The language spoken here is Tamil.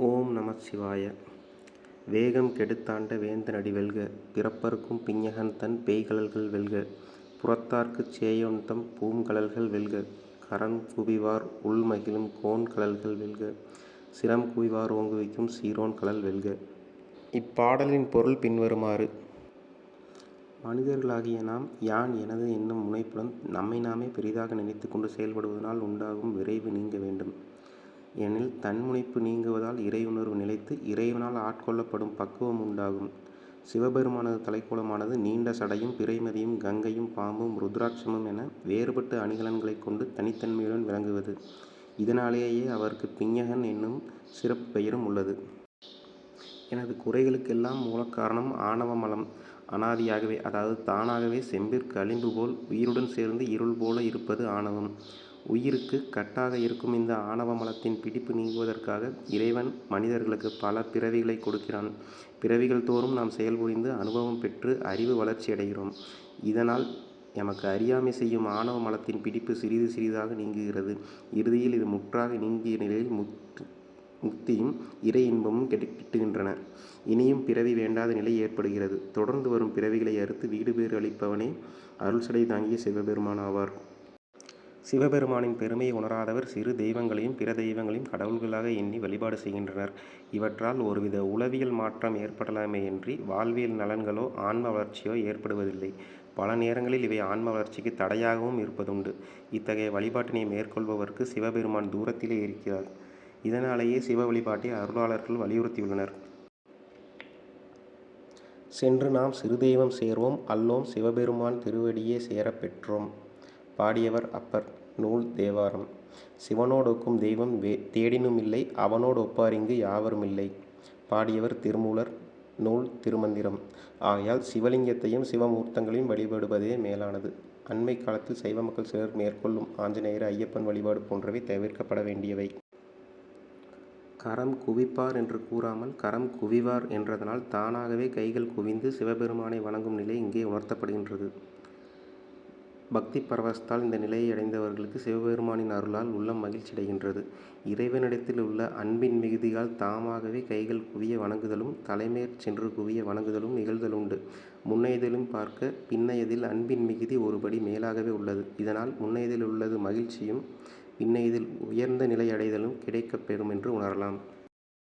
ஓம் நம சிவாய. வேகம் கெடுத்தாண்ட வேந்தனடி வெல்க பிறப்பருக்கும் பிஞகன் தன் பேய்கழல்கள் வெல்க புறத்தார்க்குச் சேயோன்தம் பூங்கழல்கள் வெல்க கரண் குவிவார் உள்மகிழும் கோன்கழல்கள் வெல்க சிரம் குவிவார் ஓங்குவிக்கும் சீரோன் கழல் வெல்க. இப்பாடலின் பொருள் பின்வருமாறு. மனிதர்களாகிய நாம் யான் எனது என்னும் முனைப்புடன் நம்மை நாமே பெரிதாக நினைத்து கொண்டு செயல்படுவதனால் உண்டாகும் விரைவு நீங்க வேண்டும். எனில் தன்முனைப்பு நீங்குவதால் இறையுணர்வு நிலைத்து இறைவனால் ஆட்கொள்ளப்படும் பக்குவம் உண்டாகும். சிவபெருமானது தலைக்கோலமானது நீண்ட சடையும் பிறைமதியும் கங்கையும் பாம்பும் ருத்ராட்சமும் என வேறுபட்ட அணிகலன்களைக் கொண்டு தனித்தன்மையுடன் விளங்குவது. இதனாலேயே அவருக்கு பிஞகன் என்னும் சிறப்பு பெயரும் உள்ளது. எனது குறைகளுக்கெல்லாம் மூலக்காரணம் ஆணவ மலம். அனாதியாகவே அதாவது தானாகவே செம்பிற்கு அழிம்பு போல் உயிருடன் சேர்ந்து இருள் போல இருப்பது ஆணவம். உயிருக்கு கட்டாக இருக்கும் இந்த ஆணவ மலத்தின் பிடிப்பு நீங்குவதற்காக இறைவன் மனிதர்களுக்கு பல பிறவிகளை கொடுக்கிறான். பிறவிகள் தோறும் நாம் செயல்புரிந்து அனுபவம் பெற்று அறிவு வளர்ச்சி அடைகிறோம். இதனால் எமக்கு அறியாமை செய்யும் ஆணவ மலத்தின் பிடிப்பு சிறிது சிறிதாக நீங்குகிறது. இறுதியில் இது முற்றாக நீங்கிய நிலையில் முத்து முக்தியும் இறை இன்பமும் கிட்டுகின்றன. இனியும் பிறவி வேண்டாத நிலை ஏற்படுகிறது. தொடர்ந்து வரும் பிறவிகளை அறுத்து வீடு பேறு அளிப்பவனே அருள்சடை தாங்கிய சிவபெருமான் ஆவார். சிவபெருமானின் பெருமையை உணராதவர் சிறு தெய்வங்களையும் பிற தெய்வங்களையும் கடவுள்களாக எண்ணி வழிபாடு செய்கின்றனர். இவற்றால் ஒருவித உளவியல் மாற்றம் ஏற்படலாமேயன்றி வாழ்வியல் நலன்களோ ஆன்ம வளர்ச்சியோ ஏற்படுவதில்லை. பல நேரங்களில் இவை ஆன்ம வளர்ச்சிக்கு தடையாகவும் இருப்பதுண்டு. இத்தகைய வழிபாட்டினை மேற்கொள்பவருக்கு சிவபெருமான் தூரத்திலே இருக்கிறார். இதனாலேயே சிவ வழிபாட்டை அருளாளர்கள் வலியுறுத்தியுள்ளனர். சென்று நாம் சிறுதெய்வம் சேர்வோம். அல்லோம் சிவபெருமான் திருவடியே சேரப்பெற்றோம் பாடியவர் அப்பர் நூல் தேவாரம். சிவனோடொக்கும் தெய்வம் வே தேடினுமில்லை அவனோடு ஒப்பாரிங்கு யாவருமில்லை. பாடியவர் திருமூலர் நூல் திருமந்திரம். ஆகையால் சிவலிங்கத்தையும் சிவமூர்த்தங்களையும் வழிபடுவதே மேலானது. அண்மை காலத்தில் சைவ மக்கள் சிலர் மேற்கொள்ளும் ஆஞ்சநேயர் ஐயப்பன் வழிபாடு போன்றவை தவிர்க்கப்பட வேண்டியவை. கரம் குவிப்பார் என்று கூறாமல் கரம் குவிவார் என்றதனால் தானாகவே கைகள் குவிந்து சிவபெருமானை வணங்கும் நிலை இங்கே உணர்த்தப்படுகின்றது. பக்தி பரவசத்தால் இந்த நிலையை அடைந்தவர்களுக்கு சிவபெருமானின் அருளால் உள்ளம் மகிழ்ச்சி அடைகின்றது. இறைவனிடத்தில் உள்ள அன்பின் மிகுதியால் தாமாகவே கைகள் குவிய வணங்குதலும் தலைமேற் சென்று குவிய வணங்குதலும் நிகழ்தலுண்டு. முன்னையதிலும் பார்க்க பின்னையதில் அன்பின் மிகுதி ஒருபடி மேலாகவே உள்ளது. இதனால் முன்னையதில் உள்ளது மகிழ்ச்சியும் பின்னையதில் உயர்ந்த நிலை அடைதலும் என்று உணரலாம்.